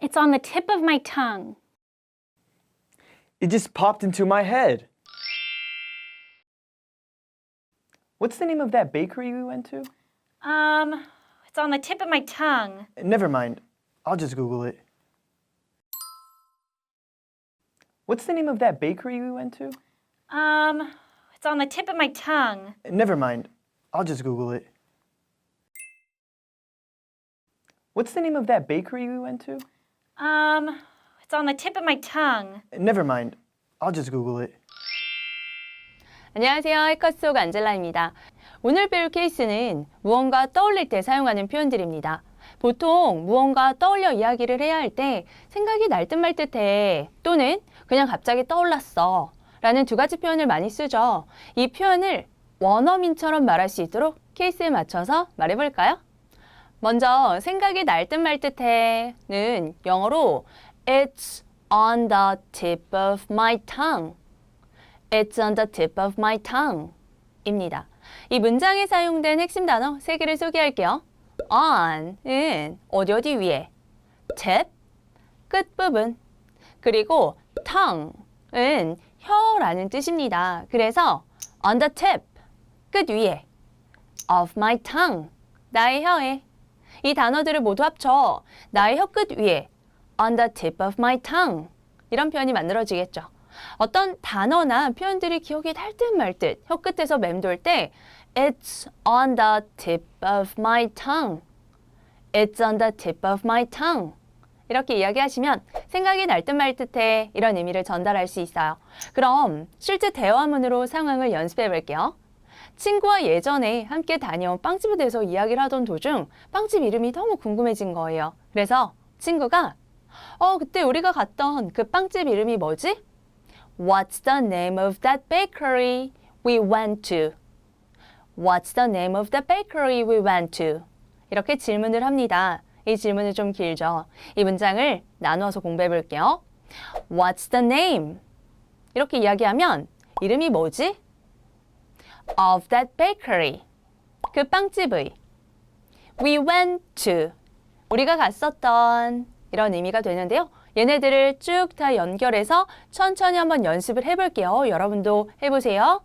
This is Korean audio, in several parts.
It's on the tip of my tongue. It just popped into my head. What's the name of that bakery we went to? Um, it's on the tip of my tongue. Never mind. I'll just Google it. What's the name of that bakery we went to? Um, it's on the tip of my tongue. Never mind. I'll just Google it. What's the name of that bakery we went to? Um, it's on the tip of my tongue. Never mind. I'll just Google it. 안녕하세요. 해커 속 안젤라입니다. 오늘 배울 케이스는 무언가 떠올릴 때 사용하는 표현들입니다. 보통 무언가 떠올려 이야기를 해야 할 때 생각이 날 듯 말 듯해 또는 그냥 갑자기 떠올랐어 라는 두 가지 표현을 많이 쓰죠. 이 표현을 원어민처럼 말할 수 있도록 케이스에 맞춰서 말해볼까요? 먼저 생각이 날 듯 말 듯해는 영어로 It's on the tip of my tongue. It's on the tip of my tongue. 입니다. 이 문장에 사용된 핵심 단어 세 개를 소개할게요. on은 어디 어디 위에, tip 끝부분, 그리고 tongue은 혀라는 뜻입니다. 그래서 on the tip 끝 위에, of my tongue 나의 혀에 이 단어들을 모두 합쳐 나의 혀끝 위에 on the tip of my tongue 이런 표현이 만들어지겠죠. 어떤 단어나 표현들이 기억이 날 듯 말 듯 혀 끝에서 맴돌 때 It's on the tip of my tongue. It's on the tip of my tongue. 이렇게 이야기하시면 생각이 날 듯 말 듯해 이런 의미를 전달할 수 있어요. 그럼 실제 대화문으로 상황을 연습해 볼게요. 친구와 예전에 함께 다녀온 빵집에 대해서 이야기를 하던 도중 빵집 이름이 너무 궁금해진 거예요. 그래서 친구가 어, 그때 우리가 갔던 그 빵집 이름이 뭐지? What's the name of that bakery we went to? What's the name of the bakery we went to? 이렇게 질문을 합니다. 이 질문이 좀 길죠. 이 문장을 나누어서 공부해 볼게요. What's the name? 이렇게 이야기하면 이름이 뭐지? Of that bakery. 그 빵집의. We went to. 우리가 갔었던 이런 의미가 되는데요. 얘네들을 쭉 다 연결해서 천천히 한번 연습을 해볼게요. 여러분도 해보세요.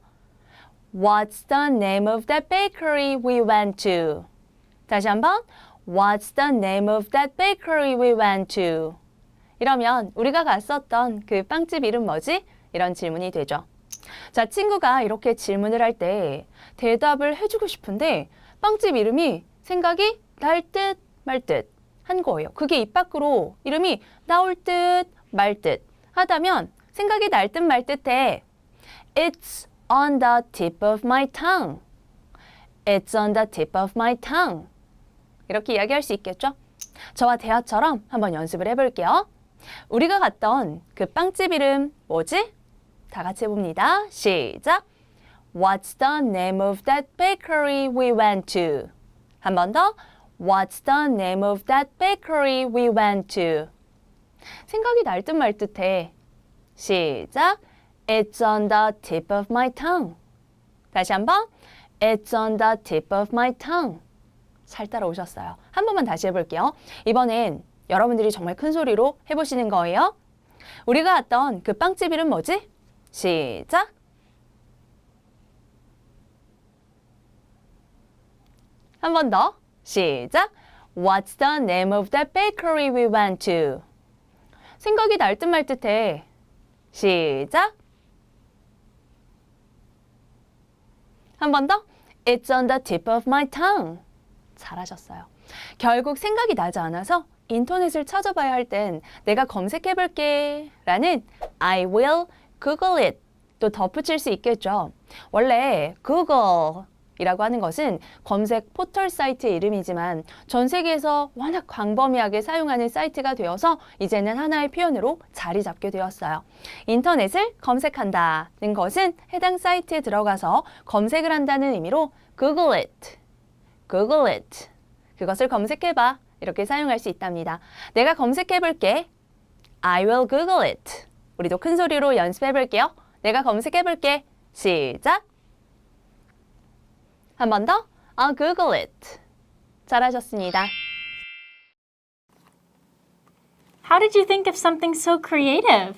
What's the name of that bakery we went to? 다시 한번. What's the name of that bakery we went to? 이러면 우리가 갔었던 그 빵집 이름 뭐지? 이런 질문이 되죠. 자, 친구가 이렇게 질문을 할 때 대답을 해주고 싶은데 빵집 이름이 생각이 날 듯 말 듯 한 거예요. 그게 입 밖으로 이름이 나올 듯 말 듯 하다면 생각이 날 듯 말 듯해. It's on the tip of my tongue. It's on the tip of my tongue. 이렇게 이야기할 수 있겠죠? 저와 대화처럼 한번 연습을 해볼게요. 우리가 갔던 그 빵집 이름 뭐지? 다 같이 해봅니다. 시작. What's the name of that bakery we went to? 한 번 더. What's the name of that bakery we went to? 생각이 날 듯 말 듯해. 시작. It's on the tip of my tongue. 다시 한번. It's on the tip of my tongue. 잘 따라오셨어요. 한 번만 다시 해볼게요. 이번엔 여러분들이 정말 큰 소리로 해보시는 거예요. 우리가 갔던 그 빵집 이름 뭐지? 시작. 한 번 더. 시작. What's the name of that bakery we went to? 생각이 날 듯 말 듯해. 시작. 한 번 더. It's on the tip of my tongue. 잘하셨어요. 결국 생각이 나지 않아서 인터넷을 찾아봐야 할 땐 내가 검색해 볼게 라는 I will Google it 또 덧붙일 수 있겠죠. 원래 Google 이라고 하는 것은 검색 포털 사이트의 이름이지만 전 세계에서 워낙 광범위하게 사용하는 사이트가 되어서 이제는 하나의 표현으로 자리 잡게 되었어요. 인터넷을 검색한다는 것은 해당 사이트에 들어가서 검색을 한다는 의미로 Google it, Google it. 그것을 검색해봐. 이렇게 사용할 수 있답니다. 내가 검색해볼게. I will Google it. 우리도 큰 소리로 연습해볼게요. 내가 검색해볼게. 시작. 한 번 더. I'll Google it. 잘하셨습니다. How did you think of something so creative?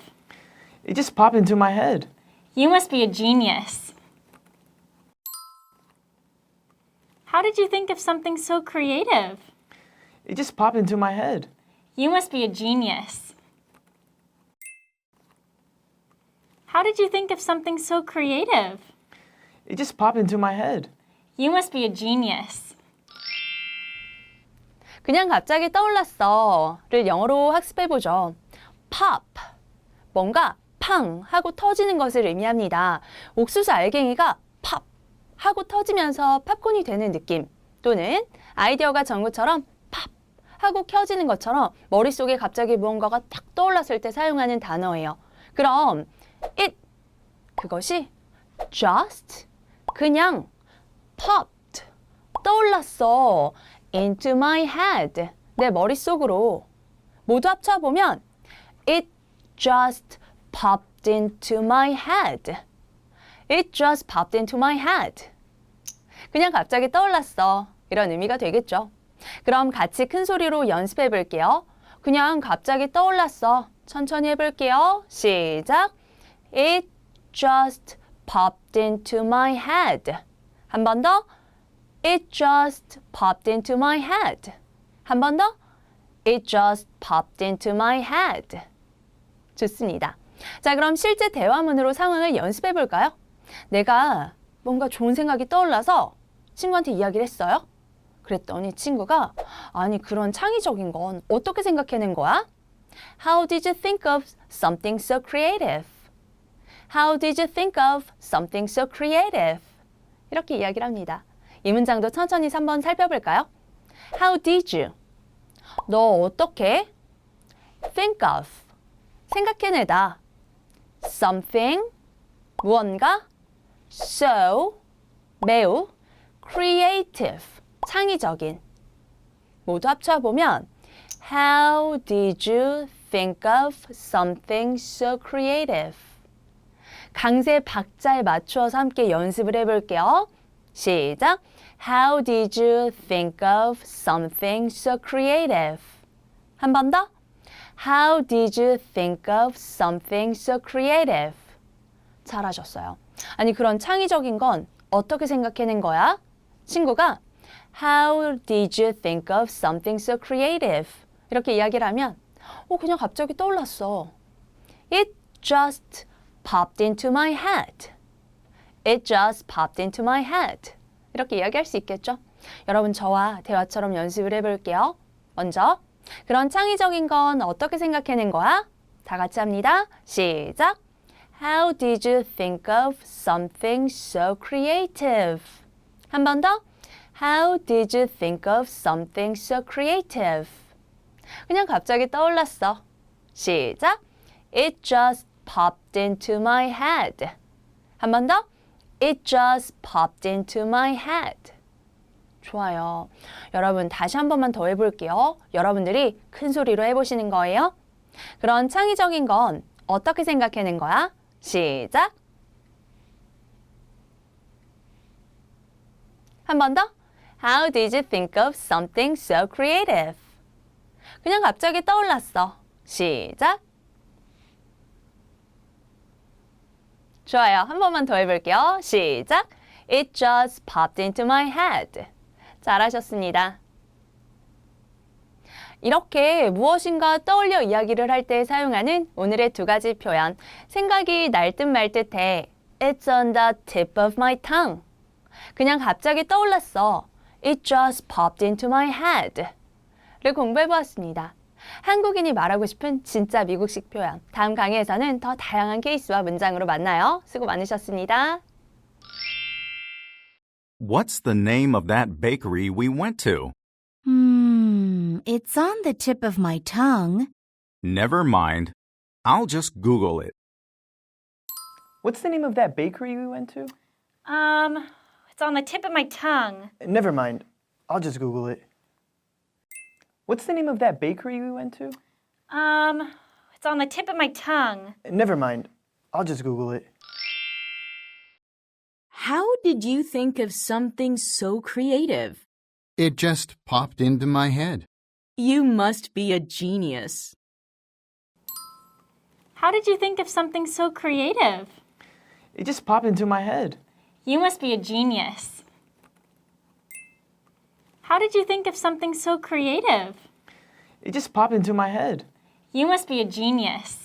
It just popped into my head. You must be a genius. How did you think of something so creative? It just popped into my head. You must be a genius. How did you think of something so creative? It just popped into my head. You must be a genius. 그냥 갑자기 떠올랐어를 영어로 학습해 보죠. pop. 뭔가 팡 하고 터지는 것을 의미합니다. 옥수수 알갱이가 팝 하고 터지면서 팝콘이 되는 느낌 또는 아이디어가 전구처럼 팝 하고 켜지는 것처럼 머릿속에 갑자기 무언가가 딱 떠올랐을 때 사용하는 단어예요. 그럼 it. 그것이 just 그냥 popped 떠올랐어. Into my head. 내 머릿속으로. 모두 합쳐보면 it just popped into my head. It just popped into my head. 그냥 갑자기 떠올랐어. 이런 의미가 되겠죠. 그럼 같이 큰 소리로 연습해 볼게요. 그냥 갑자기 떠올랐어. 천천히 해볼게요. 시작 It just popped into my head 한 번 더 It just popped into my head. 한 번 더. It just popped into my head. 좋습니다. 자, 그럼 실제 대화문으로 상황을 연습해 볼까요? 내가 뭔가 좋은 생각이 떠올라서 친구한테 이야기를 했어요. 그랬더니 친구가 아니 그런 창의적인 건 어떻게 생각해낸 거야? How did you think of something so creative? How did you think of something so creative? 이렇게 이야기를 합니다. 이 문장도 천천히 한번 살펴볼까요? How did you? 너 어떻게? Think of. 생각해내다. Something. 무언가. So. 매우. Creative. 창의적인. 모두 합쳐보면 How did you think of something so creative? 강세 박자에 맞추어서 함께 연습을 해볼게요. 시작. How did you think of something so creative? 한 번 더. How did you think of something so creative? 잘하셨어요. 아니 그런 창의적인 건 어떻게 생각해낸 거야? 친구가 How did you think of something so creative? 이렇게 이야기를 하면 어 그냥 갑자기 떠올랐어. It just popped into my head. It just popped into my head. 이렇게 이야기할 수 있겠죠? 여러분 저와 대화처럼 연습을 해볼게요. 먼저 그런 창의적인 건 어떻게 생각해낸 거야? 다 같이 합니다. 시작. How did you think of something so creative? 한 번 더. How did you think of something so creative? 그냥 갑자기 떠올랐어. 시작. It just popped into my head. 한 번 더. It just popped into my head. 좋아요. 여러분 다시 한 번만 더 해볼게요. 여러분들이 큰 소리로 해보시는 거예요. 그런 창의적인 건 어떻게 생각해낸 거야? 시작. 한 번 더. How did you think of something so creative? 그냥 갑자기 떠올랐어. 시작. 좋아요. 한 번만 더 해볼게요. 시작. It just popped into my head. 잘하셨습니다. 이렇게 무엇인가 떠올려 이야기를 할 때 사용하는 오늘의 두 가지 표현. 생각이 날 듯 말 듯해. It's on the tip of my tongue. 그냥 갑자기 떠올랐어. It just popped into my head. 를 공부해 보았습니다. 한국인이 말하고 싶은 진짜 미국식 표현. 다음 강의에서는 더 다양한 케이스와 문장으로 만나요. 수고 많으셨습니다. What's the name of that bakery we went to? Hmm, it's on the tip of my tongue. Never mind. I'll just Google it. What's the name of that bakery we went to? Um, it's on the tip of my tongue. Never mind. I'll just Google it. What's the name of that bakery we went to? Um, it's on the tip of my tongue. Never mind. I'll just Google it. How did you think of something so creative? It just popped into my head. You must be a genius. How did you think of something so creative? It just popped into my head. You must be a genius. How did you think of something so creative? It just popped into my head. You must be a genius.